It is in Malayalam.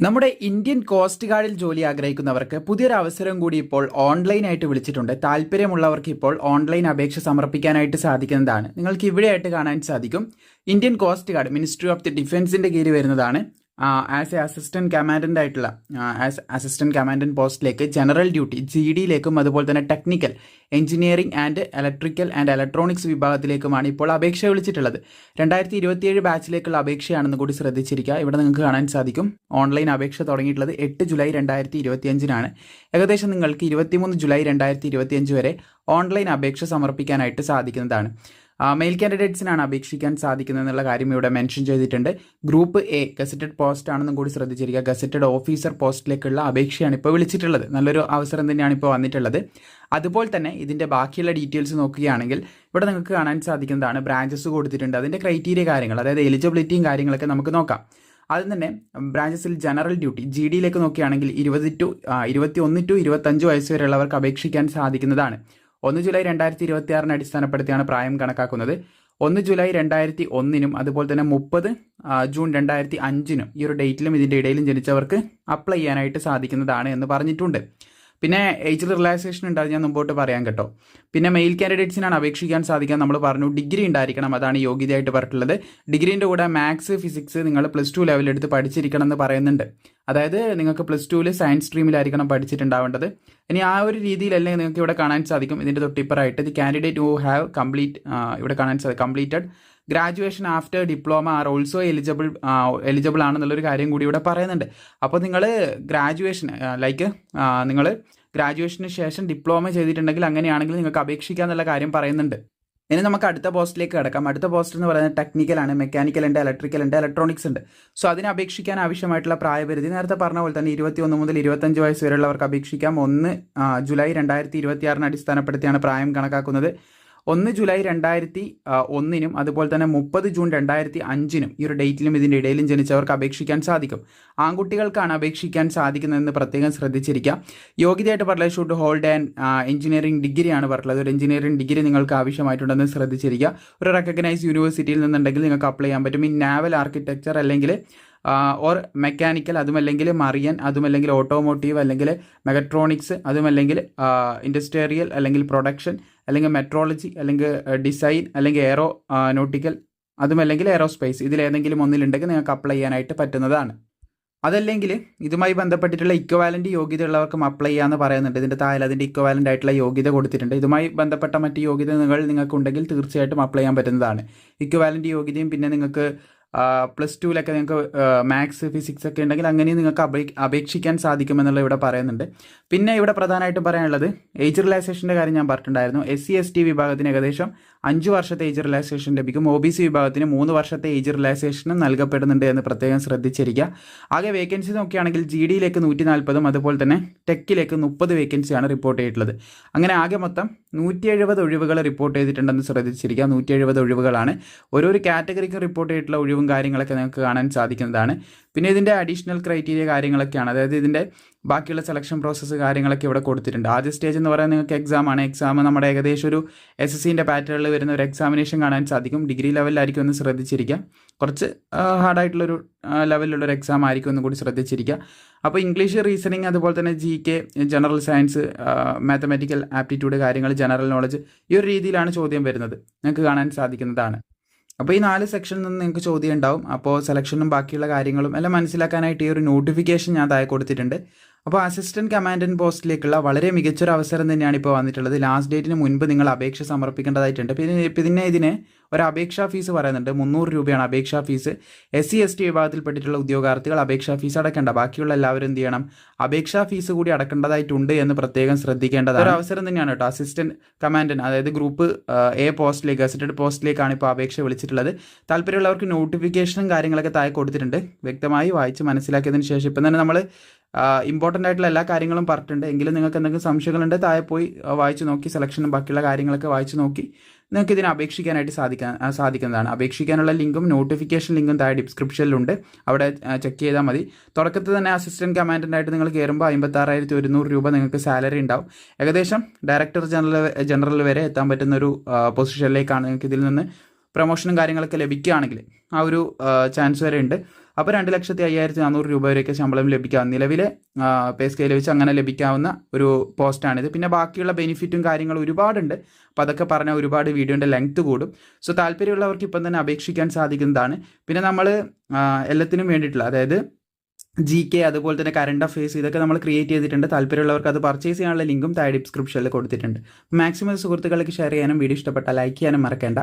നമ്മുടെ ഇന്ത്യൻ കോസ്റ്റ് ഗാർഡിൽ ജോലി ആഗ്രഹിക്കുന്നവർക്ക് പുതിയൊരു അവസരം കൂടി ഇപ്പോൾ ഓൺലൈനായിട്ട് വിളിച്ചിട്ടുണ്ട്. താല്പര്യമുള്ളവർക്ക് ഇപ്പോൾ ഓൺലൈൻ അപേക്ഷ സമർപ്പിക്കാനായിട്ട് സാധിക്കുന്നതാണ്. നിങ്ങൾക്ക് ഇവിടെയായിട്ട് കാണാൻ സാധിക്കും. Indian coast guard ministry of the ഡിഫൻസിന്റെ കീഴിൽ വരുന്നതാണ്. ആസ് എ അസിസ്റ്റന്റ് കമാൻഡന്റ് ആയിട്ടുള്ള ആസ് അസിസ്റ്റന്റ് കമാൻഡന്റ് പോസ്റ്റിലേക്ക് ജനറൽ ഡ്യൂട്ടി ജി ഡിയിലേക്കും അതുപോലെ തന്നെ technical engineering and electrical and electronics വിഭാഗത്തിലേക്കുമാണ് ഇപ്പോൾ അപേക്ഷ വിളിച്ചിട്ടുള്ളത്. രണ്ടായിരത്തി ഇരുപത്തിയേഴ് ബാച്ചിലേക്കുള്ള അപേക്ഷയാണെന്ന് കൂടി ശ്രദ്ധിച്ചിരിക്കുക. ഇവിടെ നിങ്ങൾക്ക് കാണാൻ സാധിക്കും. ഓൺലൈൻ അപേക്ഷ തുടങ്ങിയിട്ടുള്ളത് എട്ട് ജൂലൈ രണ്ടായിരത്തി ഇരുപത്തിയഞ്ചിനാണ് ഏകദേശം നിങ്ങൾക്ക് ഇരുപത്തിമൂന്ന് ജൂലൈ രണ്ടായിരത്തി ഇരുപത്തിയഞ്ച് വരെ ഓൺലൈൻ അപേക്ഷ സമർപ്പിക്കാനായിട്ട് സാധിക്കുന്നതാണ്. മെയിൽ കാൻഡിഡേറ്റ്സിനാണ് അപേക്ഷിക്കാൻ സാധിക്കുന്നത് എന്നുള്ള കാര്യം ഇവിടെ മെൻഷൻ ചെയ്തിട്ടുണ്ട്. ഗ്രൂപ്പ് എ ഗസറ്റഡ് പോസ്റ്റ് ആണെന്നും കൂടി ശ്രദ്ധിച്ചിരിക്കുക. ഗസറ്റഡ് ഓഫീസർ പോസ്റ്റിലേക്കുള്ള അപേക്ഷയാണ് ഇപ്പോൾ വിളിച്ചിട്ടുള്ളത്. നല്ലൊരു അവസരം തന്നെയാണ് ഇപ്പോൾ വന്നിട്ടുള്ളത്. അതുപോലെ തന്നെ ഇതിന്റെ ബാക്കിയുള്ള ഡീറ്റെയിൽസ് നോക്കുകയാണെങ്കിൽ ഇവിടെ നിങ്ങൾക്ക് കാണാൻ സാധിക്കുന്നതാണ് ബ്രാഞ്ചസ് കൊടുത്തിട്ടുണ്ട്. അതിന്റെ ക്രൈറ്റീരിയ കാര്യങ്ങൾ അതായത് എലിജിബിലിറ്റിയും കാര്യങ്ങളൊക്കെ നമുക്ക് നോക്കാം. ആദ്യം തന്നെ ബ്രാഞ്ചസിൽ ജനറൽ ഡ്യൂട്ടി ജി ഡിയിലേക്ക് നോക്കുകയാണെങ്കിൽ ഇരുപത് ടു ഇരുപത്തി ഒന്ന് ടു ഇരുപത്തഞ്ച് വയസ്സ് വരെയുള്ളവർക്ക് അപേക്ഷിക്കാൻ സാധിക്കുന്നതാണ്. ഒന്ന് ജൂലൈ രണ്ടായിരത്തി ഇരുപത്തി ആറിനെ അടിസ്ഥാനപ്പെടുത്തിയാണ് പ്രായം കണക്കാക്കുന്നത്. ഒന്ന് ജൂലൈ രണ്ടായിരത്തി ഒന്നിനും അതുപോലെ തന്നെ മുപ്പത് ജൂൺ രണ്ടായിരത്തി അഞ്ചിനും ഈ ഒരു ഡേറ്റിലും ഇതിന്റെ ഇടയിലും ജനിച്ചവർക്ക് അപ്ലൈ ചെയ്യാനായിട്ട് സാധിക്കുന്നതാണ് എന്ന് പറഞ്ഞിട്ടുണ്ട്. പിന്നെ ഏജ് റിലാക്സേഷൻ ഉണ്ട് ഞാൻ മുമ്പോട്ട് പറയാൻ കേട്ടോ. പിന്നെ മെയിൽ കാൻഡിഡേറ്റ്സിനാണ് അപേക്ഷിക്കാൻ സാധിക്കുക. നമ്മൾ പറഞ്ഞു ഡിഗ്രി ഉണ്ടായിരിക്കണം അതാണ് യോഗ്യതയായിട്ട് പറഞ്ഞിട്ടുള്ളത്. ഡിഗ്രീന്റെ കൂടെ മാത്സ് ഫിസിക്സ് നിങ്ങൾ പ്ലസ് ടു ലെവലെടുത്ത് പഠിച്ചിരിക്കണം എന്ന് പറയുന്നുണ്ട്. അതായത് നിങ്ങൾക്ക് പ്ലസ് ടുവിൽ സയൻസ് സ്ട്രീമിലായിരിക്കണം പഠിച്ചിട്ടുണ്ടാവേണ്ടത്. ഇനി ആ ഒരു രീതിയിലല്ലേ നിങ്ങൾക്ക് ഇവിടെ കാണാൻ സാധിക്കും. ഇതിന്റെ തൊട്ടിപ്പറായിട്ട് the candidate who have complete ഇവിടെ കാണാൻ സാധിക്കും completed graduation after diploma are also eligible eligible ആണെന്നുള്ളൊരു കാര്യം കൂടി ഇവിടെ പറയുന്നുണ്ട്. അപ്പോൾ നിങ്ങൾ ഗ്രാജുവേഷൻ ലൈക്ക് നിങ്ങൾ ഗ്രാജുവേഷന് ശേഷം ഡിപ്ലോമ ചെയ്തിട്ടുണ്ടെങ്കിൽ അങ്ങനെയാണെങ്കിൽ നിങ്ങൾക്ക് അപേക്ഷിക്കുക എന്നുള്ള കാര്യം പറയുന്നുണ്ട്. ഇനി നമുക്ക് അടുത്ത പോസ്റ്റിലേക്ക് കിടക്കാം. അടുത്ത പോസ്റ്റ് എന്ന് പറയുന്നത് ടെക്നിക്കലാണ് മെക്കാനിക്കൽ ഉണ്ട് ഇലക്ട്രിക്കൽ ഉണ്ട് ഇലക്ട്രോണിക്സ് ഉണ്ട്. സോ അതിന് അപേക്ഷിക്കാൻ ആവശ്യമായിട്ടുള്ള പ്രായപരിധി നേരത്തെ പറഞ്ഞ പോലെ തന്നെ ഇരുപത്തി ഒന്ന് മുതൽ ഇരുപത്തഞ്ച് വയസ്സ് വരെയുള്ളവർക്ക് അപേക്ഷിക്കാം. ഒന്ന് ജൂലൈ രണ്ടായിരത്തി ഇരുപത്തി ആറിന് അടിസ്ഥാനപ്പെടുത്തിയാണ് പ്രായം കണക്കാക്കുന്നത്. ഒന്ന് ജൂലൈ രണ്ടായിരത്തി ഒന്നിനും അതുപോലെ തന്നെ മുപ്പത് ജൂൺ രണ്ടായിരത്തി അഞ്ചിനും ഈ ഒരു ഡേറ്റിലും ഇതിന്റെ ഇടയിലും ജനിച്ചവർക്ക് അപേക്ഷിക്കാൻ സാധിക്കും. ആൺകുട്ടികൾക്കാണ് അപേക്ഷിക്കാൻ സാധിക്കുന്നതെന്ന് പ്രത്യേകം ശ്രദ്ധിച്ചിരിക്കുക യോഗ്യതയായിട്ട് പറഞ്ഞത് ഷുഡ് ഹോൾഡ് ആൻഡ് എഞ്ചിനീയറിംഗ് ഡിഗ്രിയാണ് പറഞ്ഞത് ഒരു എഞ്ചിനീയറിംഗ് ഡിഗ്രി നിങ്ങൾക്ക് ആവശ്യമായിട്ടുണ്ടെന്ന് ശ്രദ്ധിച്ചിരിക്കുക. ഒരു റെക്കഗ്നൈസ് യൂണിവേഴ്സിറ്റിയിൽ നിന്നുണ്ടെങ്കിൽ നിങ്ങൾക്ക് അപ്ലൈ ചെയ്യാൻ പറ്റും. ഈ നാവൽ ആർക്കിടെക്ചർ അല്ലെങ്കിൽ ഓർ മെക്കാനിക്കൽ അതുമല്ലെങ്കിൽ മറിയൻ അതുമല്ലെങ്കിൽ ഓട്ടോമോട്ടീവ് അല്ലെങ്കിൽ മെഗട്രോണിക്സ് അതുമല്ലെങ്കിൽ ഇൻഡസ്ട്രിയൽ അല്ലെങ്കിൽ പ്രൊഡക്ഷൻ അല്ലെങ്കിൽ മെട്രോളജി അല്ലെങ്കിൽ ഡിസൈൻ അല്ലെങ്കിൽ എയറോ നോട്ടിക്കൽ അതുമല്ലെങ്കിൽ എയറോസ്പേസ് ഇതിലേതെങ്കിലും ഒന്നിലുണ്ടെങ്കിൽ നിങ്ങൾക്ക് അപ്ലൈ ചെയ്യാനായിട്ട് പറ്റുന്നതാണ്. അതല്ലെങ്കിൽ ഇതുമായി ബന്ധപ്പെട്ടിട്ടുള്ള ഇക്വാലന്റ് യോഗ്യത ഉള്ളവർക്കും അപ്ലൈ ചെയ്യാമെന്ന് പറയുന്നുണ്ട്. ഇതിന്റെ താഴെ അതിന്റെ ഇക്വാലന്റ് ആയിട്ടുള്ള യോഗ്യത കൊടുത്തിട്ടുണ്ട്. ഇതുമായി ബന്ധപ്പെട്ട മറ്റ് യോഗ്യതകൾ നിങ്ങൾക്കുണ്ടെങ്കിൽ തീർച്ചയായിട്ടും അപ്ലൈ ചെയ്യാൻ പറ്റുന്നതാണ്. ഇക്വാലന്റ് യോഗ്യതയും പിന്നെ നിങ്ങൾക്ക് പ്ലസ് ടുവിലൊക്കെ നിങ്ങൾക്ക് മാത്സ് ഫിസിക്സ് ഒക്കെ ഉണ്ടെങ്കിൽ അങ്ങനെയും നിങ്ങൾക്ക് അപേ അപേക്ഷിക്കാൻ സാധിക്കുമെന്നുള്ള ഇവിടെ പറയുന്നുണ്ട്. പിന്നെ ഇവിടെ പ്രധാനമായിട്ടും പറയാനുള്ളത് ഏജ് റിലാക്സേഷന്റെ കാര്യം ഞാൻ പറഞ്ഞിട്ടുണ്ടായിരുന്നു. എസ് സി എസ് ടി വിഭാഗത്തിന് ഏകദേശം അഞ്ച് വർഷത്തെ ഏജ് റിലാക്സേഷൻ ലഭിക്കും. ഒ ബി സി വിഭാഗത്തിന് മൂന്ന് വർഷത്തെ ഏജ് റിലാക്സേഷനും നൽകപ്പെടുന്നുണ്ട് എന്ന് പ്രത്യേകം ശ്രദ്ധിച്ചിരിക്കുക. ആകെ വേക്കൻസി നോക്കുകയാണെങ്കിൽ ജി ഡിയിലേക്ക് നൂറ്റി നാൽപ്പതും അതുപോലെ തന്നെ ടെക്കിലേക്ക് മുപ്പത് വേക്കൻസിയാണ് റിപ്പോർട്ട് ചെയ്തിട്ടുള്ളത്. അങ്ങനെ ആകെ മൊത്തം നൂറ്റി എഴുപത് ഒഴിവുകൾ റിപ്പോർട്ട് ചെയ്തിട്ടുണ്ടെന്ന് ശ്രദ്ധിച്ചിരിക്കുക. നൂറ്റി എഴുപത് ഒഴിവുകളാണ്. ഓരോരോ കാറ്റഗറിക്കും റിപ്പോർട്ട് ചെയ്തിട്ടുള്ള ഒഴിവും കാര്യങ്ങളൊക്കെ നിങ്ങൾക്ക് കാണാൻ സാധിക്കുന്നതാണ്. പിന്നെ ഇതിന്റെ അഡീഷണൽ ക്രൈറ്റീരിയ കാര്യങ്ങളൊക്കെയാണ്. അതായത് ഇതിന്റെ ബാക്കിയുള്ള സെലക്ഷൻ പ്രോസസ്സ് കാര്യങ്ങളൊക്കെ ഇവിടെ കൊടുത്തിട്ടുണ്ട്. ആദ്യ സ്റ്റേജ് എന്ന് പറയുന്നത് നിങ്ങൾക്ക് എക്സാം ആണ്. എക്സാം നമ്മുടെ ഏകദേശം ഒരു എസ് എസ് സിന്റെ പാറ്റേണിൽ വരുന്ന ഒരു എക്സാമിനേഷൻ കാണാൻ സാധിക്കും. ഡിഗ്രി ലെവലിലായിരിക്കും ഒന്ന് ശ്രദ്ധിച്ചിരിക്കുക കുറച്ച് ഹാർഡായിട്ടുള്ളൊരു ലെവലിലുള്ളൊരു എക്സാം ആയിരിക്കും ഒന്നും കൂടി ശ്രദ്ധിച്ചിരിക്കുക അപ്പോൾ ഇംഗ്ലീഷ് റീസണിങ് അതുപോലെ തന്നെ G K general science mathematical aptitude കാര്യങ്ങൾ ജനറൽ നോളജ് ഈ ഒരു രീതിയിലാണ് ചോദ്യം വരുന്നത്. നിങ്ങൾക്ക് കാണാൻ സാധിക്കുന്നതാണ്. അപ്പോൾ ഈ നാല് സെക്ഷനിൽ നിന്ന് നിങ്ങൾക്ക് ചോദ്യം ഉണ്ടാവും. അപ്പോൾ സെലക്ഷനും ബാക്കിയുള്ള കാര്യങ്ങളും എല്ലാം മനസ്സിലാക്കാനായിട്ട് ഈ ഒരു നോട്ടിഫിക്കേഷൻ ഞാൻ താഴെ കൊടുത്തിട്ടുണ്ട്. അപ്പോൾ അസിസ്റ്റന്റ് കമാൻഡന്റ് പോസ്റ്റിലേക്കുള്ള വളരെ മികച്ചൊരു അവസരം തന്നെയാണ് ഇപ്പോൾ വന്നിട്ടുള്ളത്. ലാസ്റ്റ് ഡേറ്റിന് മുൻപ് നിങ്ങൾ അപേക്ഷ സമർപ്പിക്കേണ്ടതായിട്ടുണ്ട്. പിന്നെ പിന്നെ ഇതിന് ഒരു അപേക്ഷാ ഫീസ് പറയുന്നുണ്ട്. മുന്നൂറ് രൂപയാണ് അപേക്ഷാ fees. S C S T വിഭാഗത്തിൽപ്പെട്ടിട്ടുള്ള ഉദ്യോഗാർത്ഥികൾ അപേക്ഷാ ഫീസ് അടക്കേണ്ട. ബാക്കിയുള്ള എല്ലാവരും എന്ത് ചെയ്യണം? അപേക്ഷാ ഫീസ് കൂടി അടക്കേണ്ടതായിട്ടുണ്ട് എന്ന് പ്രത്യേകം ശ്രദ്ധിക്കേണ്ടതാണ്. ഒരു അവസരം തന്നെയാണ് കേട്ടോ. അസിസ്റ്റന്റ് കമാൻഡന്റ് അതായത് ഗ്രൂപ്പ് എ പോസ്റ്റിലേക്ക് അസിസ്റ്റന്റ് പോസ്റ്റിലേക്കാണ് ഇപ്പോൾ അപേക്ഷ വിളിച്ചിട്ടുള്ളത്. താല്പര്യമുള്ളവർക്ക് നോട്ടിഫിക്കേഷനും കാര്യങ്ങളൊക്കെ താഴെ കൊടുത്തിട്ടുണ്ട്. വ്യക്തമായി വായിച്ച് മനസ്സിലാക്കിയതിന് ശേഷം ഇപ്പം തന്നെ നമ്മൾ ഇമ്പോർട്ടന്റ് ആയിട്ടുള്ള എല്ലാ കാര്യങ്ങളും പറഞ്ഞിട്ടുണ്ട്. എങ്കിലും നിങ്ങൾക്ക് എന്തെങ്കിലും സംശയങ്ങളുണ്ട് താഴെ പോയി വായിച്ച് നോക്കി സെലക്ഷനും ബാക്കിയുള്ള കാര്യങ്ങളൊക്കെ വായിച്ച് നോക്കി നിങ്ങൾക്ക് ഇതിന് അപേക്ഷിക്കാനായിട്ട് സാധിക്കാൻ സാധിക്കുന്നതാണ്. അപേക്ഷിക്കാനുള്ള ലിങ്കും നോട്ടിഫിക്കേഷൻ ലിങ്കും താഴെ ഡിസ്ക്രിപ്ഷനിലുണ്ട് അവിടെ ചെക്ക് ചെയ്താൽ മതി. തുടക്കത്തിൽ തന്നെ അസിസ്റ്റന്റ് കമാൻഡന്റായിട്ട് നിങ്ങൾ കയറുമ്പോൾ അമ്പത്താറായിരത്തി ഒരുന്നൂറ് രൂപ നിങ്ങൾക്ക് സാലറി ഉണ്ടാവും. ഏകദേശം ഡയറക്ടർ ജനറൽ ജനറൽ വരെ എത്താൻ പറ്റുന്ന ഒരു പൊസിഷനിലേക്കാണ് നിങ്ങൾക്ക് ഇതിൽ നിന്ന് പ്രൊമോഷനും കാര്യങ്ങളൊക്കെ ലഭിക്കുകയാണെങ്കിൽ ആ ഒരു ചാൻസ് വരെ ഉണ്ട്. അപ്പോൾ രണ്ട് ലക്ഷത്തി അയ്യായിരത്തി നാനൂറ് രൂപ വരെയൊക്കെ ശമ്പളം ലഭിക്കാം നിലവിലെ പേ സ്കെയിൽ വെച്ച് അങ്ങനെ ലഭിക്കാവുന്ന ഒരു പോസ്റ്റാണിത് പിന്നെ ബാക്കിയുള്ള ബെനിഫിറ്റും കാര്യങ്ങളും ഒരുപാടുണ്ട്. അപ്പോൾ അതൊക്കെ പറഞ്ഞാൽ ഒരുപാട് വീഡിയോന്റെ ലെങ്ത് കൂടും. സോ താല്പര്യമുള്ളവർക്ക് ഇപ്പം തന്നെ അപേക്ഷിക്കാൻ സാധിക്കുന്നതാണ്. പിന്നെ നമ്മൾ എല്ലാത്തിനും വേണ്ടിയിട്ടുള്ള അതായത് ജി കെ അതുപോലെ തന്നെ കറണ്ട് അഫയേഴ്സ് ഇതൊക്കെ നമ്മൾ ക്രിയേറ്റ് ചെയ്തിട്ടുണ്ട്. താല്പര്യമുള്ളവർക്ക് അത് പർച്ചേസ് ചെയ്യാനുള്ള ലിങ്കും താഴെ ഡിസ്ക്രിപ്ഷനിൽ കൊടുത്തിട്ടുണ്ട്. മാക്സിമം സുഹൃത്തുക്കൾക്ക് ഷെയർ ചെയ്യാനും വീഡിയോ ഇഷ്ടപ്പെട്ടാൽ ലൈക്ക് ചെയ്യാനും മറക്കേണ്ട.